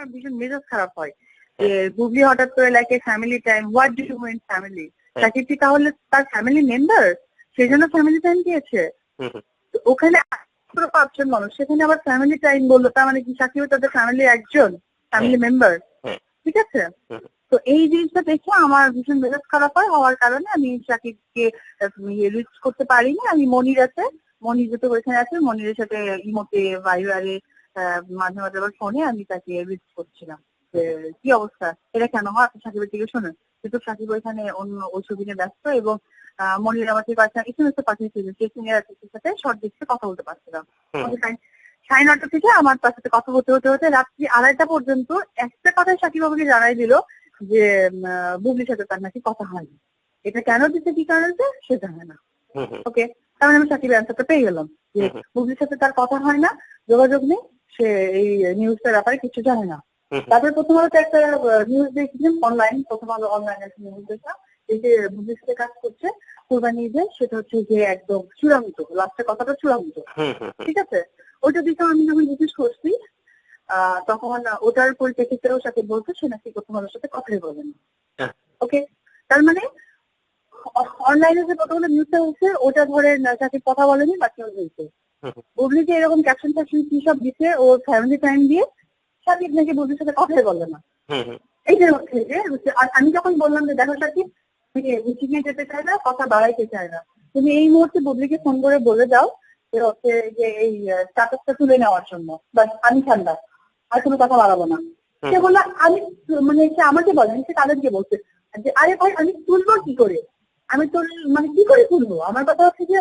আমার ভীষণ মেজাজ খারাপ হয়। যে গুগলি হঠাৎ করে লাগে family time what do you mean family Shakib কি তাহলে তার ফ্যামিলি মেম্বার সেই জন্য ফ্যামিলি টাইম দিয়েছে। ওখানে পাঁচজন মানুষ সেখানে আবার ফ্যামিলি টাইম বলল তার মানে কি সাকিব তাদের ফ্যামিলি একজন ফ্যামিলি মেম্বার ঠিক আছে? তো এই জিনিসটা দেখে আমার ভীষণ মেজাজ খারাপ হয় হওয়ার কারণে আমি সাকিবকে রিচ করতে পারিনি। আমি মনির আছে মনির যেহেতু ওইখানে আছে মনিরের সাথে ইমোতে ভাইবারে মাঝে মাঝে আবার ফোনে আমি তাকে রিচ করছিলাম যে কি অবস্থা এটা কেন হয় আপনি সাকিবের দিকে শোনেন কিন্তু সাকিব ওইখানে অন্য ওই ছবি নিয়ে ব্যস্ত এবং মনির আমাকে কয়েকটা এসএমএস পাঠিয়েছিল যে সিনিয়র আর্টিস্টের সাথে শর্ট ডিস্কে কথা বলতে পারছিলাম। সাড়ে- নটা থেকে আমার তার সাথে কথা হতে হতে হতে রাত্রি আড়াইটা পর্যন্ত একটা কথাই সাকিব আমাকে জানাই দিল যে বুবলির সাথে তার নাকি কথা হয়নি এটা কেন দিচ্ছে কি কারণে সে জানে না। ওকে তার মানে আমি সাকিবের অ্যান্সারটা পেয়ে গেলাম যে। বুবলির সাথে তার কথা হয় না যোগাযোগ নেই সে এই নিউজটার ব্যাপারে কিছু জানে না। তারপরে প্রথম আলোতে একটা নিউজ দেখছিলাম অনলাইন প্রথম আলো অনলাইন একটা নিউজ দেখলাম। এই যে সাথে কাজ করছে কোরবানি ঈদে সেটা হচ্ছে যে একদম চূড়ান্ত লাস্টের কথাটা চূড়ান্ত। ঠিক আছে? ওইটা দেখে আমি যখন জিজ্ঞেস করছি আহ, তখন ওটার পরিপ্রেক্ষিতেও সাথে বলতো সে নাকি প্রথম আলোর সাথে কথাই বলেন হ্যাঁ। ওকে? তার মানে অনলাইনে যে প্রথম নিউজটা হচ্ছে ওটা ধরে সাথে কথা বলেনি বাকি হয়েছে। যে এরকম ক্যাপশন ফ্যাপশন কি সব দিচ্ছে ওর ফ্যামিলি টাইম দিয়ে সাকিব নাকি বুবলির সাথে কথাই বলে না। এইটার হচ্ছে যে আমি যখন বললাম যে দেখো সাকিব তুমি মিটিং এ যেতে চাই না কথা বাড়াইতে চাই না। তুমি এই মুহূর্তে বুবলিকে ফোন করে বলে দাও যে হচ্ছে যে এই স্ট্যাটাসটা তুলে নেওয়ার জন্য। বাস আমি ঠান্ডা আর কোনো কথা বাড়াবো না। সে। বলল আমি মানে সে আমাকে বলেন সে তাদেরকে বলছে যে আরে ভাই আমি তুলবো কি করে? আমি তোর মানে কি করে তুলবো? আমার কথা হচ্ছে যে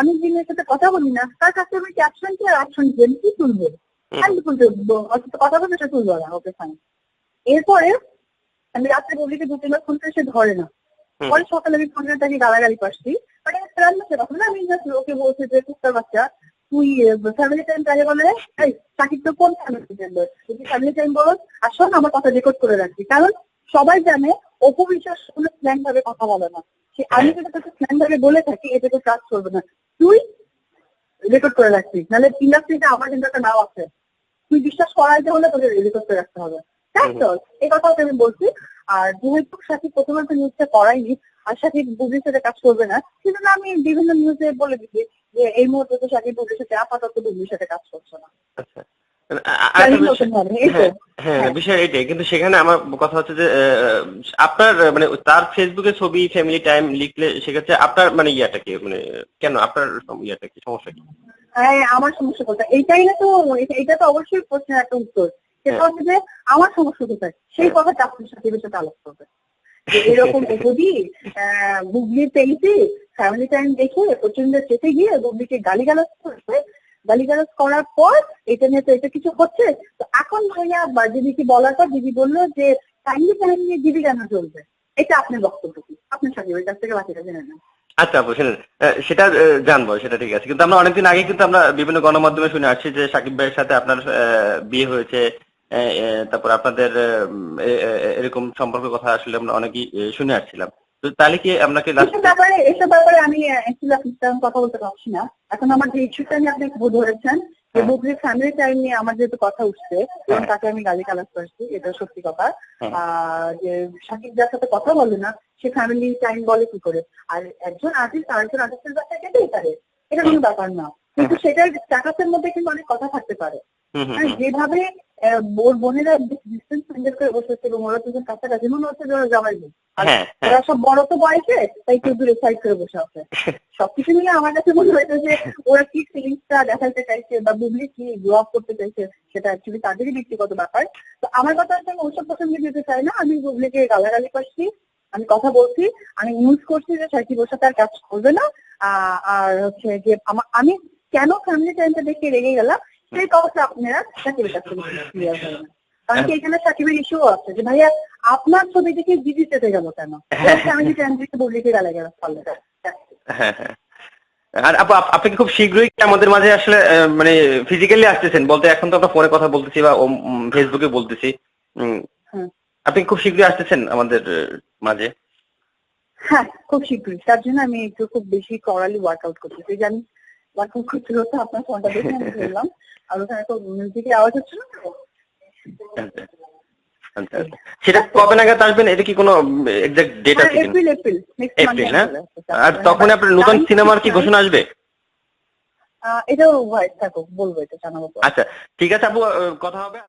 আমি যিনি সাথে কথা বলি না তার কাছে আমি ক্যাপশন কি আর অপশন আমি কি তুলবো। আমি তুলতে কথা বলতে সে তুলবো না ওকে ফাইন এরপরে আমি রাত্রে বুবলিকে দু তিনবার ফোন করে সে ধরে না। পরে সকালে আমি ফোন করে তাকে গালাগালি পাচ্ছি মানে রান্না সে কথা না আমি জাস্ট ওকে বলছি যে কুত্তার বাচ্চা তুই ফ্যামিলি টাইম তাহলে বলে এই সাকিব তো কোন ফ্যামিলি টাইম যদি ফ্যামিলি টাইম বলো আর শোন আমার কথা রেকর্ড করে রাখছি কারণ সবাই জানে অপবিশ্বাস কোনো স্ল্যাং ভাবে কথা বলে না। আমি যদি তোকে স্ল্যাং ভাবে বলে থাকি এটা তো কাজ করবে না। তুই রেকর্ড করে রাখছিস নাহলে ইন্ডাস্ট্রিতে আমার কিন্তু একটা নাম আছে। তুই বিশ্বাস করাইতে হলে তোকে রেকর্ড করে রাখতে হবে। তাই তো এই কথা আমি বলছি। আর যেহেতু সাথী প্রথমে তো নিউজটা করাইনি আর সাথী বুবলির সাথে কাজ করবে না। সেজন্য আমি বিভিন্ন নিউজে বলে দিচ্ছি যে এই মুহূর্তে তো সাথী বুবলির সাথে আপাতত বুবলির সাথে কাজ করছে না। হ্যাঁ, হ্যাঁ হ্যাঁ। বিষয় এটাই। কিন্তু সেখানে আমার কথা হচ্ছে যে আপনার মানে তার ফেসবুকে ছবি ফ্যামিলি টাইম লিখলে সেক্ষেত্রে আপনার মানে ইয়াটা কি? মানে কেন আপনার ইয়াটা কি? সমস্যা কি? হ্যাঁ আমার সমস্যা কোথায় এইটাই না তো এটা তো অবশ্যই প্রশ্নের একটা উত্তর। সেটা হচ্ছে যে আমার সমস্যা কোথায়? সেই কথাটা আপনার সাথে সাথে আলোচ করবে। এরকম যদি বুবলি পেয়েছি ফ্যামিলি টাইম দেখে প্রচণ্ড চেপে গিয়ে বুবলিকে গালিগালাজ করছে গালিগালাজ করার পর এটা নিয়ে তো এটা কিছু হচ্ছে। তো এখন ভাইয়া দিদিকে বলার পর দিদি বলল যে ফ্যামিলি টাইম নিয়ে দিদি কেন চলবে। এটা আপনার বক্তব্য কি? আপনার ওই কাছ থেকে বাকিটা জেনে নেন। আচ্ছা আপু আহ, সেটা জানব সেটা ঠিক আছে। কিন্তু আমরা অনেকদিন আগে কিন্তু আমরা বিভিন্ন গণমাধ্যমে শুনে আসছি যে সাকিব ভাইয়ের সাথে আপনার বিয়ে হয়েছে। তারপর আপনাদের এরকম সম্পর্কের কথা আসলে আমরা অনেকেই শুনে আসছিলাম। তো তাহলে কি আপনাকে এসব ব্যাপারে এসব ব্যাপারে আমি কথা বলতে পারছি না এখন আমার যে ইস্যুটা নিয়ে আপনি ধরেছেন যে হ্যাঁ। বুবলির ফ্যামিলি টাইম নিয়ে আমার যেহেতু কথা উঠছে এবং হ্যাঁ। তাকে আমি গালি গালাজ করছি এটা সত্যি কথা হ্যাঁ। যে সাকিব যার সাথে কথা বলে না সে ফ্যামিলি টাইম বলে কি করে আর একজন আর্টিস্ট আরেকজন আর্টিস্টের বাসায় যেতেই পারে এটা কোনো ব্যাপার না কিন্তু সেটার স্ট্যাটাসের মধ্যে কিন্তু অনেক কথা থাকতে পারে হ্যাঁ, হুম। যেভাবে ওর বোনেরা ডিস্টেন্স মেনটেন করে বসেছে এবং ওরা দুজন কাছাকাছি। মনে হচ্ছে যারা জামাই বোন। হ্যাঁ হ্যাঁ। ওরা সব বড় তো বয়সে তাই কেউ দূরে সাইড করে বসে আছে। সবকিছু মিলে আমার কাছে মনে হয়েছে যে ওরা কি ফিলিংসটা দেখাতে চাইছে বা বুবলি কি গ্রো আপ করতে চাইছে সেটা অ্যাকচুয়ালি তাদেরই ব্যক্তিগত ব্যাপার। তো আমার কথা হচ্ছে আমি ওসব প্রসঙ্গে যেতে চাই না আমি বুবলিকে গালাগালি করছি আমি কথা বলছি আমি ইউজ করছি যে সাকিব ওর সাথে আর কাজ করবে না। আর হচ্ছে যে আমা- আমি কেন ফ্যামিলি টাইমটা দেখে রেগে গেলাম? আপনারা সাকিবের কাছ ক্লিয়ার করেন কারণ কি এখানে সাকিবের ইস্যু আছে যে ভাইয়া আপনার ছবি দেখে গেল কেন? ফ্যামিলি টাইম দেখে বুবলিকে গালাগালি করলে হ্যাঁ হ্যাঁ। আর আপু আপনি খুব শীঘ্রই আমাদের মাঝে আসলে মানে ফিজিক্যালি আসতেছেন? বলতে এখন তো আমরা ফোনে কথা বলতেছি বা ফেসবুকে বলতেছি। আপনি খুব শীঘ্রই আসতেছেন আমাদের মাঝে? হ্যাঁ খুব শীঘ্রই। তার জন্য আমি একটু খুব বেশি করালি ওয়ার্কআউট করতেছি যে আমি ওয়ার্কআউট করতে করতে আপনার ফোনটা দেখে আমি বললাম আর ওখানে তো মিউজিকের আওয়াজ হচ্ছিল না তো? সেটা কবে নাগাদ আসবেন? এটা কি কোনো এক্সাক্ট ডেট আছে এপ্রিল এপ্রিল এপ্রিল হ্যাঁ? আর তখন আপনার নতুন সিনেমার কি ঘোষণা আসবে? এটাও হোয়াইট থাকুক বলব এটা জানাব। আচ্ছা ঠিক আছে আপু কথা হবে।